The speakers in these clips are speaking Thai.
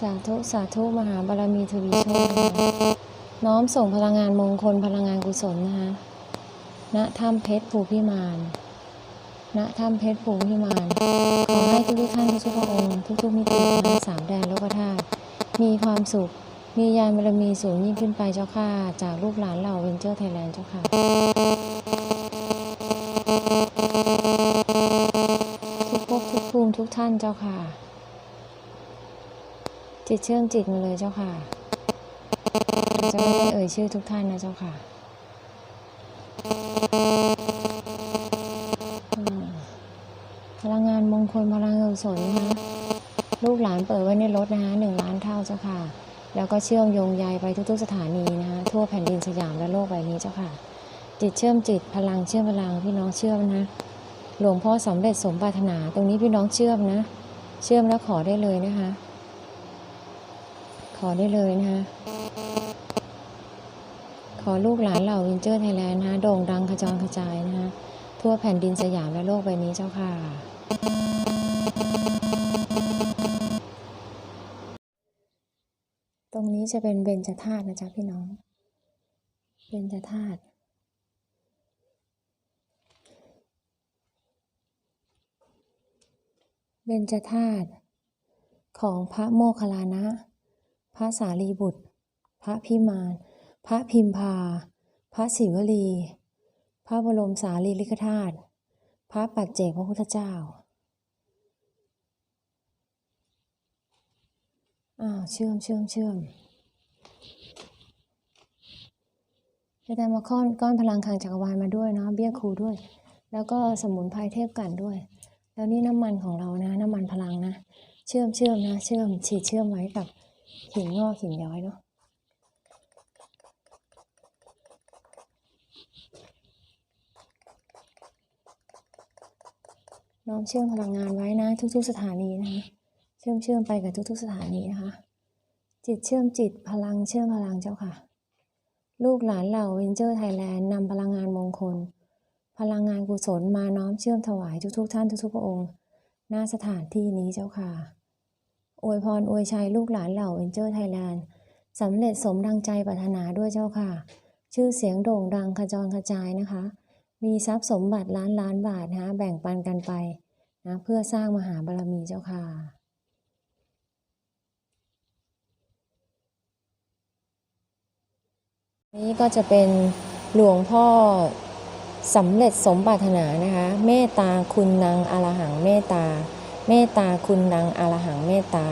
สาธุสาธุมหาบารมีทวีโชคนะคะน้อมส่งพลังงานมงคลพลังงานกุศลนะคะณถ้ำเพชรภูพิมานณถ้ำเพชรภูพิมานขอให้ทุกท่านทุกๆพระองค์ทุกๆมิติในสามแดนโลกธาตุมีความสุข มียานบารมีสูงยิ่งขึ้นไปเจ้าค่ะ จากลูกหลานเหล่าเวนเจอร์ไทยแลนด์เจ้าค่ะทุกภพทุกภูมิทุกท่านเจ้าค่ะ จิตเชื่อมจิตมาเลยเจ้าค่ะจะไม่ได้เอ่ยชื่อทุกท่านนะเจ้าค่ะพลังงานมงคลพลังงานกุศลนะคะลูกหลานเปิดไว้ในรถนะคะหนึ่งล้านเท่าเจ้าค่ะ แล้วก็เชื่อมโยงใยไปทุกๆสถานีนะคะทั่วแผ่นดินสยามและโลกใบนี้เจ้าค่ะ จิตเชื่อมจิตพลังเชื่อมพลังพี่น้องเชื่อมนะหลวงพ่อสำเร็จสมปรารถนาตรงนี้พี่น้องเชื่อมนะ เชื่อมแล้วขอได้เลยนะคะ อได้เลยนะคะขอลูกหลานเหล่าวินเจอร์ไทยแลนด์นะคะโด่งดังขจรกระจายนะคะทั่วแผ่นดินสยามและโลกใบนี้เจ้าค่ะ ตรงนี้จะเป็นเบญจธาตุนะจ๊ะพี่น้อง เบญจธาตุเบญจธาตุของพระโมคคัลลานะ ระสารีบุตร พระพิมาน พระพิมพา พระศิวลี พระบรมสารีริกธาตุ พระปัจเจกพระพุทธเจ้า อ้าวเชื่อมเชื่อมเชื่อมจะได้มาก้อนก้อนพลังคังจักรวาลมาด้วยเนาะเบี้ยครูด้วย แล้วก็สมุนไพรเทพกันด้วย แล้วนี่น้ำมันของเรานะ น้ำมันพลังนะ เชื่อมเชื่อมนะ เชื่อมฉีดเชื่อมไว้กับ หินงอกหินย้อยเนาะน้อมเชื่อมพลังงานไว้นะ ทุก ๆ สถานีนะคะ เชื่อมเชื่อมไปกับทุก ๆ สถานีนะคะ จิตเชื่อมจิตพลังเชื่อมพลังเจ้าค่ะ ลูกหลานเหล่าเวนเจอร์ไทยแลนด์นำพลังงานมงคล พลังงานกุศลมาน้อมเชื่อมถวายทุก ๆ ท่านทุกๆพระองค์ หน้าสถานที่นี้เจ้าค่ะ วยพรอวยชัยลูกหลานเหล่าเวนเจอร์ไทยแลนด์สำเร็จสมดังใจปรารถนาด้วยเจ้าค่ะ ชื่อเสียงโด่งดังขจรกระจายนะคะ มีทรัพย์สมบัติล้านล้านบาทนะแบ่งปันกันไปนะเพื่อสร้างมหาบารมีเจ้าค่ะนี่ก็จะเป็นหลวงพ่อสำเร็จสมปรารถนานะคะ เมตตาคุณนางอรหังเมตตา เมตตาคุณนางอรหังเมตตา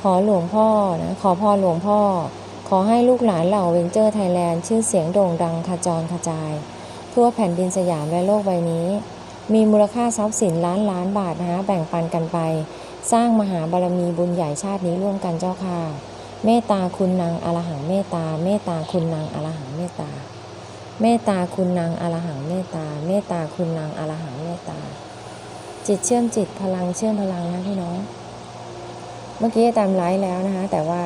ขอหลวงพ่อนะขอพรหลวงพ่อ ขอให้ลูกหลานเหล่าเวนเจอร์ไทยแลนด์ชื่อเสียงโด่งดังขจรกระจาย ทั่วแผ่นดินสยามและโลกใบนี้ มีมูลค่าทรัพย์สินล้านล้านบาทนะคะแบ่งปันกันไป สร้างมหาบารมีบุญใหญ่ชาตินี้ร่วมกันเจ้าค่ะเมตตาคุณนางอรหังเมตตา เมตตาคุณนางอรหังเมตตา เมตตาคุณนางอรหังเมตตา เมตตาคุณนางอรหังเมตตา จิตเชื่อมจิตพลังเชื่อมพลังนะพี่น้อง เมื่อกี้ตามไลฟ์แล้วนะคะ แต่ว่า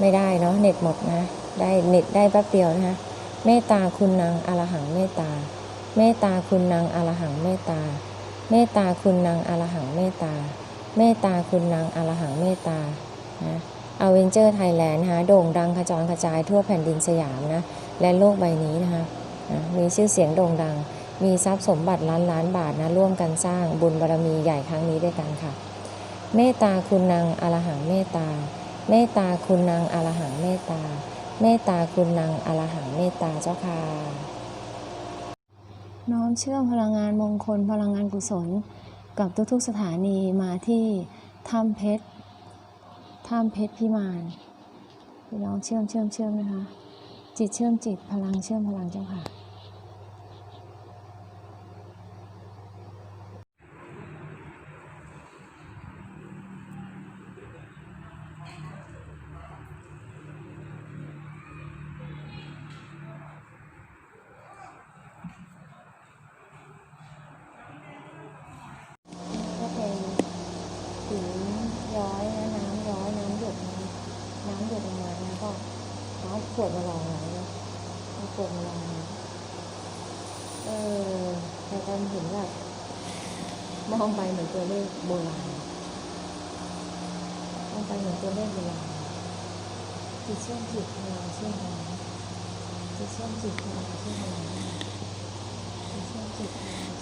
ไม่ได้เนาะเน็ตหมดนะ ได้เน็ตได้แป๊บเดียวนะคะเมตตาคุณนางอรหังเมตตา เมตตาคุณนางอรหังเมตตา เมตตาคุณนางอรหังเมตตา เมตตาคุณนางอรหังเมตตานะอเวนเจอร์ไทยแลนด์นะคะโด่งดังกระจรกระจายทั่วแผ่นดินสยามนะและโลกใบนี้นะคะนะมีชื่อเสียงโด่งดัง มีทรัพย์สมบัติล้านล้านบาทนะร่วมกันสร้างบุญบารมีใหญ่ครั้งนี้ด้วยกันค่ะ เมตตาคุณนางอรหังเมตตา เมตตาคุณนางอรหังเมตตา เมตตาคุณนางอรหังเมตตาเจ้าค่ะ น้อมเชื่อมพลังงานมงคลพลังงานกุศล กับทุกๆสถานีมาที่ถ้ำเพชรถ้ำเพชรพิมานพี่น้องเชื่อมเชื่อมเชื่อมนะคะ จิตเชื่อมจิตพลังเชื่อมพลังเจ้าค่ะ ก็เป็นหินย้อยนะน้ำย้อยน้ำหยดนะน้ำหยดลงมานะก็เอา ขวดมาลองไว้นะเอาขวดมาลองนะเออแต่ตอนเห็นแบบมองไปเหมือนตัวเลขโบราณลงไปเหมือนตัวเลขโบราณจิตเชื่อมจิตพลังเชื่อมพลังจิตเชื่อมจิตพลังเชื่อมพลังจิตเชื่อมจิตพลัง